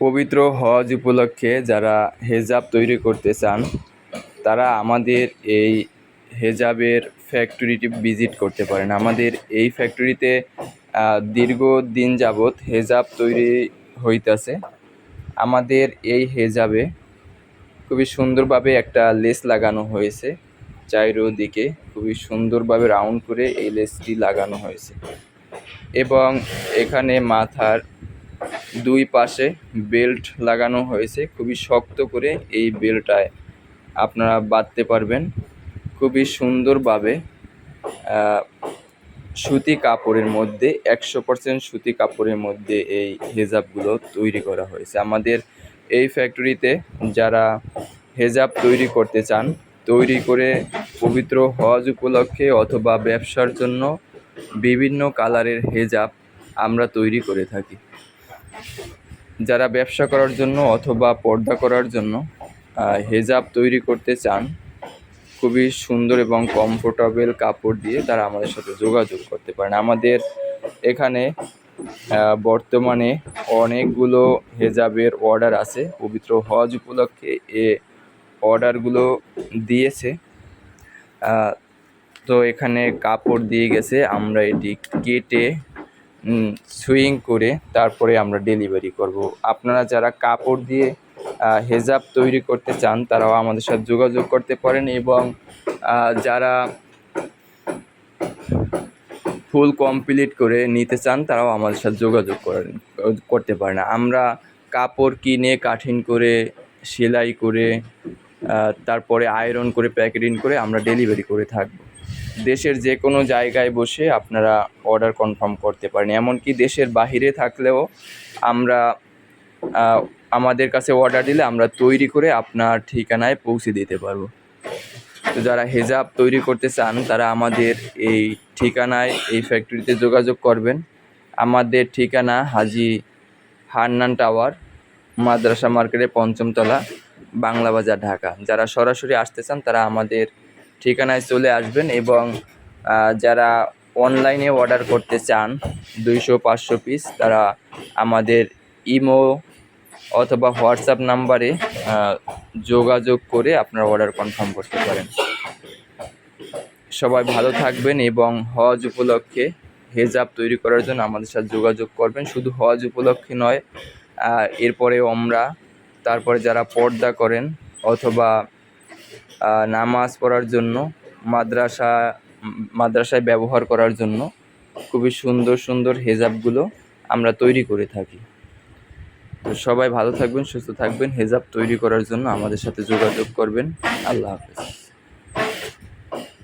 পবিত্র হজ উপলক্ষে যারা হেজাব তৈরি করতে চান, তারা আমাদের এই হেজাবের ফ্যাক্টরিটি ভিজিট করতে পারেন। আমাদের এই ফ্যাক্টরিতে দীর্ঘ দিন যাবৎ হেজাব তৈরি হইতাছে। আমাদের এই হেজাবে খুবই সুন্দরভাবে একটা লেস লাগানো হয়েছে চারিদিকে খুবই সুন্দরভাবে রাউন্ড করে এই লেসটি লাগানো হয়েছে। এবং এখানে মাথার দুই পাশে বেল্ট লাগানো হয়েছে। খুবই শক্ত করে এই বেল্টটায় আপনারা বাঁধতে পারবেন। খুবই সুন্দরভাবে সুতি কাপড়ের মধ্যে, একশো পার্সেন্ট সুতি কাপড়ের মধ্যে এই হেজাবগুলো তৈরি করা হয়েছে। আমাদের এই ফ্যাক্টরিতে যারা হেজাব তৈরি করতে চান, তৈরি করে পবিত্র হজ উপলক্ষে অথবা ব্যবসার জন্য বিভিন্ন কালারের হেজাব আমরা তৈরি করে থাকি। যারা ব্যবসা করার জন্য অথবা পর্দা করার জন্য হেজাব তৈরি করতে চান, খুবই সুন্দর এবং কমফোর্টেবল কাপড় দিয়ে তারা আমাদের সাথে যোগাযোগ করতে পারেন। আমাদের এখানে বর্তমানে অনেকগুলো হেজাবের অর্ডার আছে। পবিত্র হজ উপলক্ষে এ অর্ডারগুলো দিয়েছে। তো এখানে কাপড় দিয়ে গেছে। আমরা এটি কেটে সুইং করে তারপরে আমরা ডেলিভারি করব। আপনারা যারা কাপড় দিয়ে হেজাব তৈরি করতে চান, তারাও আমাদের সাথে যোগাযোগ করতে পারেন এবং যারা ফুল কমপ্লিট করে নিতে চান, তারাও আমাদের সাথে যোগাযোগ করেন করতে পারেন। আমরা কাপড় কিনে কাঠিন করে, সেলাই করে তারপরে আয়রন করে, প্যাকেটিং করে আমরা ডেলিভারি করে থাকব। দেশের যে কোনো জায়গায় বসে আপনারা অর্ডার কনফার্ম করতে পারেন। এমনকি দেশের বাহিরে থাকলেও আমরা আমাদের কাছে অর্ডার দিলে আমরা তৈরি করে আপনার ঠিকানায় পৌঁছে দিতে পারব। তো যারা হেজাব তৈরি করতে চান, তারা আমাদের এই ঠিকানায়, এই ফ্যাক্টরিতে যোগাযোগ করবেন। আমাদের ঠিকানা হাজি হান্নান টাওয়ার, মাদ্রাসা মার্কেটে পঞ্চমতলা। বাংলা বাজার ঢাকা। যারা সরাসরি আসতে চান, তারা আমাদের ঠিকানায় চলে আসবেন এবং যারা অনলাইনে অর্ডার করতে চান, দুইশো, পাঁচশো পিস তারা আমাদের ইমো অথবা হোয়াটসঅ্যাপ নাম্বারে যোগাযোগ করে আপনারা অর্ডার কনফার্ম করতে পারেন। সবাই ভালো থাকবেন এবং হজ উপলক্ষে হেজাব তৈরি করার জন্য আমাদের সাথে যোগাযোগ করবেন। শুধু হজ উপলক্ষে নয় এরপরে আমরা তারপরে যারা পর্দা করেন অথবা নামাজ পড়ার জন্য, মাদ্রাসা, মাদ্রাসায় ব্যবহার করার জন্য খুবই সুন্দর সুন্দর হেজাবগুলো আমরা তৈরি করে থাকি। তো সবাই ভালো থাকবেন, সুস্থ থাকবেন, হেজাব তৈরি করার জন্য আমাদের সাথে যোগাযোগ করবেন। আল্লাহ হাফেজ।